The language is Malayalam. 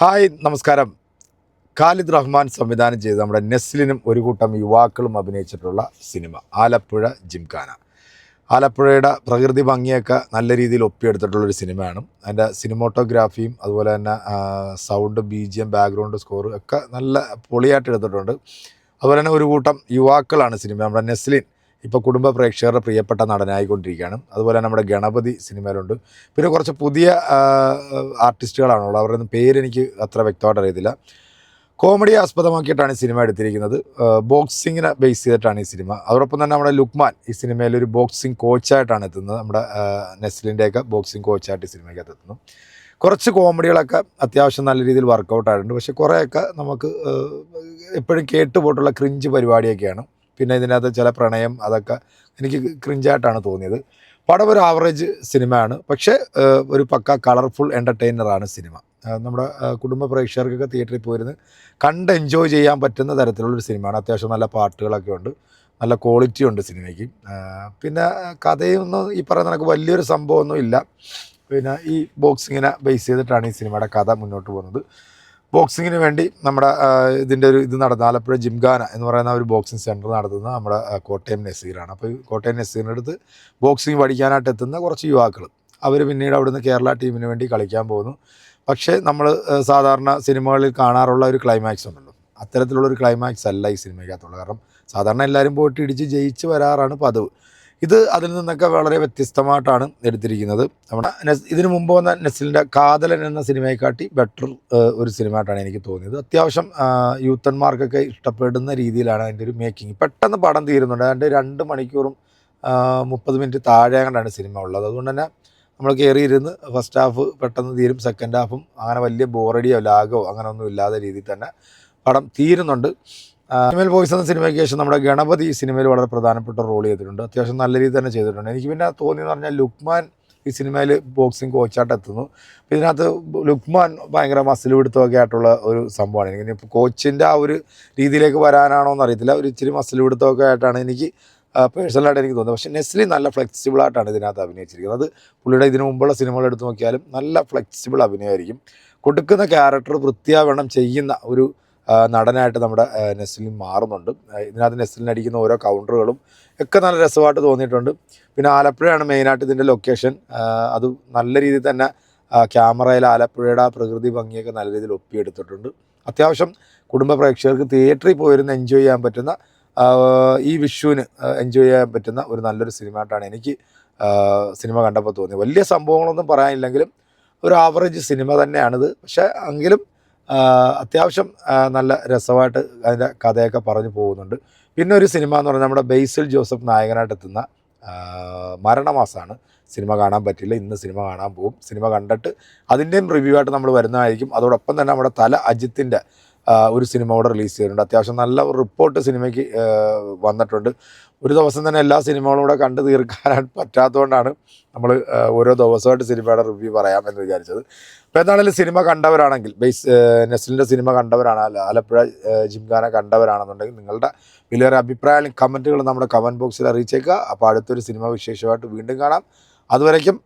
ഹായ് നമസ്കാരം. ഖാലിദ് റഹ്മാൻ സംവിധാനം ചെയ്ത് നമ്മുടെ നെസ്ലിനും ഒരു കൂട്ടം യുവാക്കളും അഭിനയിച്ചിട്ടുള്ള സിനിമ ആലപ്പുഴ ജിംഖാന. ആലപ്പുഴയുടെ പ്രകൃതി ഭംഗിയൊക്കെ നല്ല രീതിയിൽ ഒപ്പിയെടുത്തിട്ടുള്ളൊരു സിനിമയാണ്. അതിന്റെ സിനിമോട്ടോഗ്രാഫിയും അതുപോലെ തന്നെ sound B G M background score ഒക്കെ നല്ല പൊളിയായിട്ട് എടുത്തിട്ടുണ്ട് അതുപോലെ തന്നെ ഒരു കൂട്ടം യുവാക്കളാണ് സിനിമ. നമ്മുടെ നെസ്ലിൻ ഇപ്പോൾ കുടുംബ പ്രേക്ഷകരുടെ പ്രിയപ്പെട്ട നടനായിക്കൊണ്ടിരിക്കുകയാണ്. അതുപോലെ നമ്മുടെ ഗണപതി സിനിമയിലുണ്ട്. പിന്നെ കുറച്ച് പുതിയ ആർട്ടിസ്റ്റുകളാണുള്ളത്. അവരുടെ പേരെനിക്ക് അത്ര വ്യക്തമായിട്ട് അറിയത്തില്ല. കോമഡി ആസ്പദമാക്കിയിട്ടാണ് ഈ സിനിമ എടുത്തിരിക്കുന്നത്. ബോക്സിങ്ങിനെ ബേസ് ചെയ്തിട്ടാണ് ഈ സിനിമ. അതോടൊപ്പം തന്നെ നമ്മുടെ ലുക്മാൻ ഈ സിനിമയിൽ ഒരു ബോക്സിംഗ് കോച്ചായിട്ടാണ് എത്തുന്നത്. നമ്മുടെ നെസ്ലിന്റെയൊക്കെ ബോക്സിംഗ് കോച്ചായിട്ട് ഈ സിനിമയ്ക്കകത്ത് എത്തുന്നു. കുറച്ച് കോമഡികളൊക്കെ അത്യാവശ്യം നല്ല രീതിയിൽ വർക്കൗട്ട് ആയിട്ടുണ്ട് പക്ഷേ കുറേയൊക്കെ നമുക്ക് എപ്പോഴും കേട്ടുപോയിട്ടുള്ള ക്രിഞ്ച് പരിപാടിയൊക്കെയാണ്. പിന്നെ ഇതിനകത്ത് ചില പ്രണയം അതൊക്കെ എനിക്ക് ക്രിഞ്ചായിട്ടാണ് തോന്നിയത്. പടം ഒരു ആവറേജ് സിനിമയാണ് പക്ഷേ ഒരു പക്ക കളർഫുൾ എന്റർടൈനറാണ് സിനിമ നമ്മുടെ കുടുംബ പ്രേക്ഷകർക്കൊക്കെ തിയേറ്ററിൽ പോയിരുന്ന് കണ്ട് എൻജോയ് ചെയ്യാൻ പറ്റുന്ന തരത്തിലുള്ളൊരു സിനിമയാണ് അത്യാവശ്യം നല്ല പാട്ടുകളൊക്കെ ഉണ്ട്. നല്ല ക്വാളിറ്റി ഉണ്ട് സിനിമയ്ക്ക് പിന്നെ കഥയൊന്നും ഈ പറയുന്ന കണക്ക് വലിയൊരു സംഭവമൊന്നും ഇല്ല. പിന്നെ ഈ ബോക്സിങ്ങിനെ ബേസ് ചെയ്തിട്ടാണ് ഈ സിനിമയുടെ കഥ മുന്നോട്ട് പോകുന്നത്. ബോക്സിങ്ങിന് വേണ്ടി നമ്മുടെ ഇതിന്റെ ഒരു ഇത് നടന്ന ആലപ്പുഴ ജിംഗാന എന്ന് പറയുന്ന ഒരു ബോക്സിംഗ് സെന്റർ നടത്തുന്നത് നമ്മുടെ കോട്ടയം നസീറാണ്. അപ്പോൾ കോട്ടയം നസീറിന്റെ അടുത്ത് ബോക്സിംഗ് പഠിക്കാനായിട്ട് എത്തുന്ന കുറച്ച് യുവാക്കൾ. അവർ പിന്നീട് അവിടുന്ന് കേരള ടീമിന് വേണ്ടി കളിക്കാൻ പോകുന്നു. പക്ഷേ നമ്മൾ സാധാരണ സിനിമകളിൽ കാണാറുള്ള ഒരു ക്ലൈമാക്സ് ഉണ്ടല്ലോ. അത്തരത്തിലുള്ള ഒരു ക്ലൈമാക്സ് അല്ല ഈ സിനിമയ്ക്കകത്തുള്ളത്. കാരണം സാധാരണ എല്ലാവരും പോയിട്ട് ഇടിച്ച് ജയിച്ച് വരാറാണ് പതിവ്. ഇത് അതിൽ നിന്നൊക്കെ വളരെ വ്യത്യസ്തമായിട്ടാണ് എടുത്തിരിക്കുന്നത്. നമ്മുടെ ഇതിനു മുമ്പ് വന്ന നെസ്ലിന്റെ കാതലൻ എന്ന സിനിമയെക്കാട്ടി ബെറ്റർ ഒരു സിനിമ ആയിട്ടാണ് എനിക്ക് തോന്നിയത്. അത്യാവശ്യം യൂത്തന്മാർക്കൊക്കെ ഇഷ്ടപ്പെടുന്ന രീതിയിലാണ് അതിന്റെ ഒരു മേക്കിംഗ് പെട്ടെന്ന് പടം തീരുന്നുണ്ട്. അതിന്റെ രണ്ട് മണിക്കൂറും മുപ്പത് മിനിറ്റ് താഴെ കണ്ടാണ് സിനിമ ഉള്ളത്. അതുകൊണ്ട് തന്നെ നമ്മൾ കയറിയിരുന്ന് ഫസ്റ്റ് ഹാഫ് പെട്ടെന്ന് തീരും സെക്കൻഡ് ഹാഫും അങ്ങനെ വലിയ ബോറടിയോ ലാഗോ അങ്ങനെ ഒന്നും ഇല്ലാത്ത രീതിയിൽ തന്നെ പടം തീരുന്നുണ്ട്. ഫിമേൽ ബോയ്സ് എന്ന സിനിമയ്ക്ക് ശേഷം നമ്മുടെ ഗണപതി സിനിമയിൽ വളരെ പ്രധാനപ്പെട്ട റോൾ ചെയ്തിട്ടുണ്ട്. അത്യാവശ്യം നല്ല രീതിയിൽ തന്നെ ചെയ്തിട്ടുണ്ട്. എനിക്ക് പിന്നെ തോന്നിയെന്ന് പറഞ്ഞാൽ ലുക്മാൻ ഈ സിനിമയിൽ ബോക്സിംഗ് കോച്ചായിട്ട് എത്തുന്നു. ഇതിനകത്ത് ലുക്മാൻ ഭയങ്കര മസിൽ പിടുത്തമൊക്കെ ആയിട്ടുള്ള ഒരു സംഭവമാണ്. എനിക്ക് ഇപ്പോൾ കോച്ചിന്റെ ആ ഒരു രീതിയിലേക്ക് വരാനാണോ എന്ന് അറിയത്തില്ല. ഒരു ഇച്ചിരി മസിൽ പിടുത്തമൊക്കെ ആയിട്ടാണ് എനിക്ക് പേഴ്സണലായിട്ട് എനിക്ക് തോന്നുന്നത്. പക്ഷേ നെസ്ലി നല്ല ഫ്ലെക്സിബിൾ ആയിട്ടാണ് ഇതിനകത്ത് അഭിനയിച്ചിരിക്കുന്നത്. അത് പുള്ളിയുടെ ഇതിനു മുമ്പുള്ള സിനിമകൾ എടുത്ത് നോക്കിയാലും നല്ല ഫ്ലെക്സിബിൾ അഭിനയമായിരിക്കും. കൊടുക്കുന്ന ക്യാരക്ടർ വൃത്തിയാവണം ചെയ്യുന്ന ഒരു നടനായിട്ട് നമ്മുടെ നെസ്ലിൻ മാറുന്നുണ്ട്. ഇതിനകത്ത് നെസ്ലിൻ അടിക്കുന്ന ഓരോ കൗണ്ടറുകളും ഒക്കെ നല്ല രസമായിട്ട് തോന്നിയിട്ടുണ്ട്. പിന്നെ ആലപ്പുഴയാണ് മെയിനായിട്ട് ഇതിന്റെ ലൊക്കേഷൻ അത് നല്ല രീതിയിൽ തന്നെ ക്യാമറയിൽ ആലപ്പുഴയുടെ ആ പ്രകൃതി ഭംഗിയൊക്കെ നല്ല രീതിയിൽ ഒപ്പിയെടുത്തിട്ടുണ്ട്. അത്യാവശ്യം കുടുംബ പ്രേക്ഷകർക്ക് തിയേറ്ററിൽ പോയിരുന്ന് എൻജോയ് ചെയ്യാൻ പറ്റുന്ന ഈ വിഷുവിന് എൻജോയ് ചെയ്യാൻ പറ്റുന്ന ഒരു നല്ലൊരു സിനിമ ആയിട്ടാണ് എനിക്ക് സിനിമ കണ്ടപ്പോൾ തോന്നിയത്. വലിയ സംഭവങ്ങളൊന്നും പറയാനില്ലെങ്കിലും ഒരു ആവറേജ് സിനിമ തന്നെയാണിത്. പക്ഷേ എങ്കിലും അത്യാവശ്യം നല്ല രസമായിട്ട് അതിന്റെ കഥയൊക്കെ പറഞ്ഞു പോകുന്നുണ്ട്. പിന്നെ ഒരു സിനിമ എന്ന് പറഞ്ഞാൽ നമ്മുടെ ബേസിൽ ജോസഫ് നായകനായിട്ട് എത്തുന്ന മരണമാസമാണ് സിനിമ കാണാൻ പറ്റില്ല ഇന്ന് സിനിമ കാണാൻ പോകും. സിനിമ കണ്ടിട്ട് അതിന്റെയും റിവ്യൂ ആയിട്ട് നമ്മൾ വരുന്നതായിരിക്കും. അതോടൊപ്പം തന്നെ നമ്മുടെ തല അജിത്തിന്റെ ഒരു സിനിമ കൂടെ റിലീസ് ചെയ്തിട്ടുണ്ട്. അത്യാവശ്യം നല്ല റിപ്പോർട്ട് സിനിമയ്ക്ക് വന്നിട്ടുണ്ട്. ഒരു ദിവസം തന്നെ എല്ലാ സിനിമകളും കൂടെ കണ്ടു തീർക്കാൻ പറ്റാത്തതുകൊണ്ടാണ് നമ്മൾ ഓരോ ദിവസമായിട്ട് സിനിമയുടെ റിവ്യൂ പറയാമെന്ന് വിചാരിച്ചത്. അപ്പോൾ എന്താണെങ്കിലും സിനിമ കണ്ടവരാണെങ്കിൽ ബേസ് നെസ്ലിന്റെ സിനിമ കണ്ടവരാണ് അല്ല ആലപ്പുഴ ജിംഖാന കണ്ടവരാണെന്നുണ്ടെങ്കിൽ നിങ്ങളുടെ വലിയൊരു അഭിപ്രായം കമന്റുകൾ നമ്മുടെ കമന്റ് ബോക്സിൽ അറിയിച്ചേക്കുക. അപ്പോൾ അടുത്തൊരു സിനിമ വിശേഷമായിട്ട് വീണ്ടും കാണാം. അതുവരയ്ക്കും